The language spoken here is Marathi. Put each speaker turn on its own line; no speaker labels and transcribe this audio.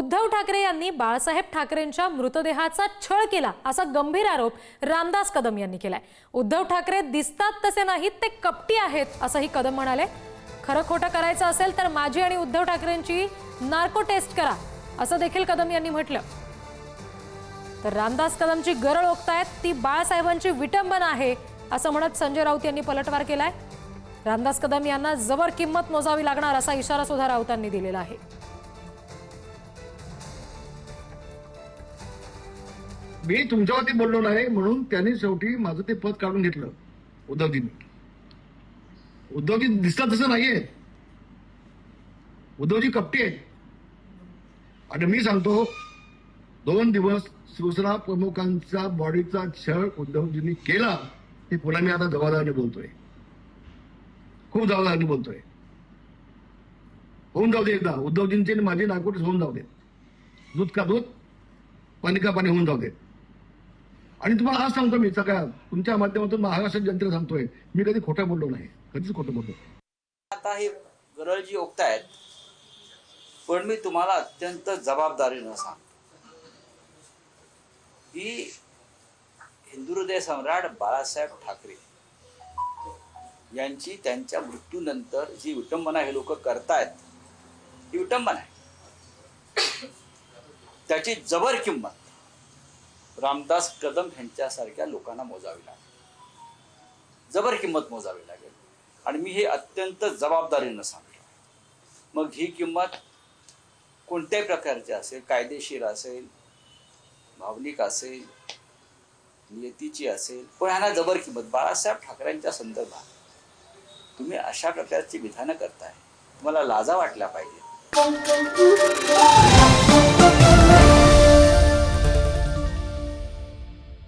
उद्धव ठाकरे यांनी बाळासाहेब ठाकरेंच्या मृतदेहाचा छळ केला असा गंभीर आरोप रामदास कदम यांनी केलाय. उद्धव ठाकरे दिसतात तसे नाहीत ते कपटी आहेत असंही कदम म्हणाले. खरं खोटं करायचं असेल तर माझी आणि उद्धव ठाकरेंची नार्को टेस्ट करा असं देखील कदम यांनी म्हटलं. तर रामदास कदमची गरळ ओकतायत ती बाळासाहेबांची विटंबना आहे असं म्हणत संजय राऊत यांनी पलटवार केलाय. रामदास कदम यांना जबर किंमत मोजावी लागणार असा इशारा सुद्धा राऊतांनी दिलेला आहे.
मी तुमच्यावरती बोललो नाही म्हणून त्यांनी शेवटी माझं ते पद काढून घेतलं उद्धवजींनी. उद्धवजी दिसतात तसं नाहीये. उद्धवजी कपटी आहे आणि मी सांगतो दोन दिवस शिवसेना प्रमुखांचा बॉडीचा छळ उद्धवजींनी केला हे पुन्हा मी आता जबाबदारीने बोलतोय. खूप जबाबदारीने बोलतोय. होऊन जाऊ दे एकदा. उद्धवजींचे आणि माझी नागपूर होऊन जाऊ दे. दूध का दूध? पाणी का पाणी होऊन जाऊ दे. आणि तुम्हाला आज सांगतो मी सगळ्या तुमच्या माध्यमातून महाराष्ट्र जनतेला सांगतोय मी कधी खोटं बोललो नाही कधीच खोटं बोललो
आता हे गरळ जी ओकतायत पण मी तुम्हाला अत्यंत जबाबदारीनं सांगतो. की हिंदू हृदय सम्राट बाळासाहेब ठाकरे यांची त्यांच्या मृत्यूनंतर जी विटंबना हे लोक करतायत ही विटंबना आहे. त्याची जबर किंमत रामदास कदम यांच्यासारख्या लोकांना मोजावी लागेल. जबर किंमत मोजावी लागेल. आणि मी हे अत्यंत जबाबदारीनं सांगतो. मग ही किंमत कोणत्याही प्रकारची असेल कायदेशीर असेल भावनिक असेल नियतीची असेल पण ह्यांना जबर किंमत. बाळासाहेब ठाकरेंच्या संदर्भात तुम्ही अशा प्रकारची विधानं करताय. तुम्हाला लाजा वाटल्या पाहिजे